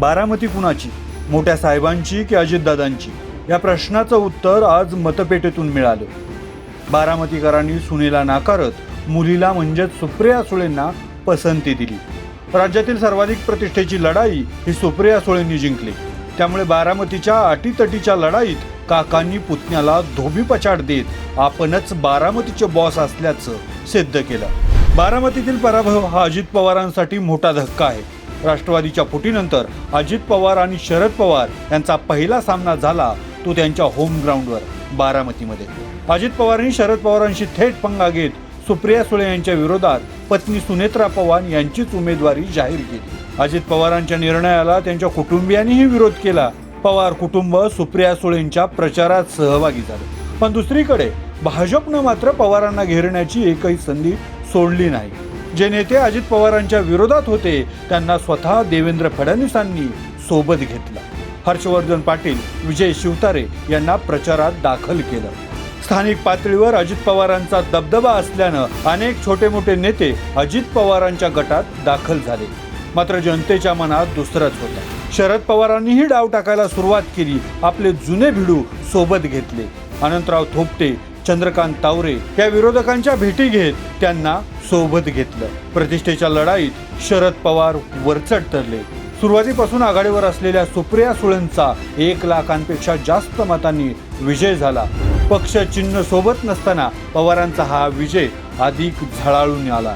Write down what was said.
बारामती कुणाची मोठ्या साहेबांची की अजितदादांची? या प्रश्नाचं उत्तर आज मतपेटेतून मिळालं. बारामतीकरांनी सुनेला नाकारत मुलीला म्हणजेच सुप्रिया सुळेंना पसंती दिली. राज्यातील सर्वाधिक प्रतिष्ठेची लढाई ही सुप्रिया सुळेंनी जिंकली. त्यामुळे बारामतीच्या अटीतटीच्या लढाईत काकांनी पुतण्याला धोबी पछाड देत आपणच बारामतीचे बॉस असल्याचं सिद्ध केलं. बारामतीतील पराभव हा अजित पवारांसाठी मोठा धक्का आहे. राष्ट्रवादीच्या फुटीनंतर अजित पवार आणि शरद पवार यांचा पहिला सामना झाला तो त्यांच्या होम ग्राउंडवर बारामतीमध्ये. अजित पवारांनी शरद पवारांशी थेट पंगा घेत सुप्रिया सुळे यांच्या विरोधात पत्नी सुनेत्रा पवार यांचीच उमेदवारी जाहीर केली. अजित पवारांच्या निर्णयाला त्यांच्या कुटुंबियांनीही विरोध केला. पवार कुटुंब सुप्रिया सुळेंच्या प्रचारात सहभागी झाले. पण दुसरीकडे भाजपनं मात्र पवारांना घेरण्याची एकही संधी सोडली नाही. जे नेते अजित पवारांच्या विरोधात होते त्यांना स्वतः देवेंद्र फडणवीसांनी सोबत घेतलं. हर्षवर्धन पाटील विजय शिवतारे यांना प्रचारात दाखल केलं. स्थानिक पातळीवर अजित पवारांचा दबदबा असल्यानं अनेक छोटे मोठे नेते अजित पवारांच्या गटात दाखल झाले. मात्र जनतेच्या मनात दुसरंच होतं. शरद पवारांनीही डाव टाकायला सुरुवात केली. आपले जुने भिडू सोबत घेतले. अनंतराव थोपटे चंद्रकांत तावरे या विरोधकांच्या भेटी घेत त्यांना सोबत घेतलं. प्रतिष्ठेच्या लढाईत शरद पवार वरचढ ठरले सुरुवातीपासून आघाडीवर असलेल्या सुप्रिया सुळेंचा एक लाखांपेक्षा जास्त मतांनी विजय झाला. पक्ष चिन्ह सोबत नसताना पवारांचा हा विजय अधिक झळाळून आला.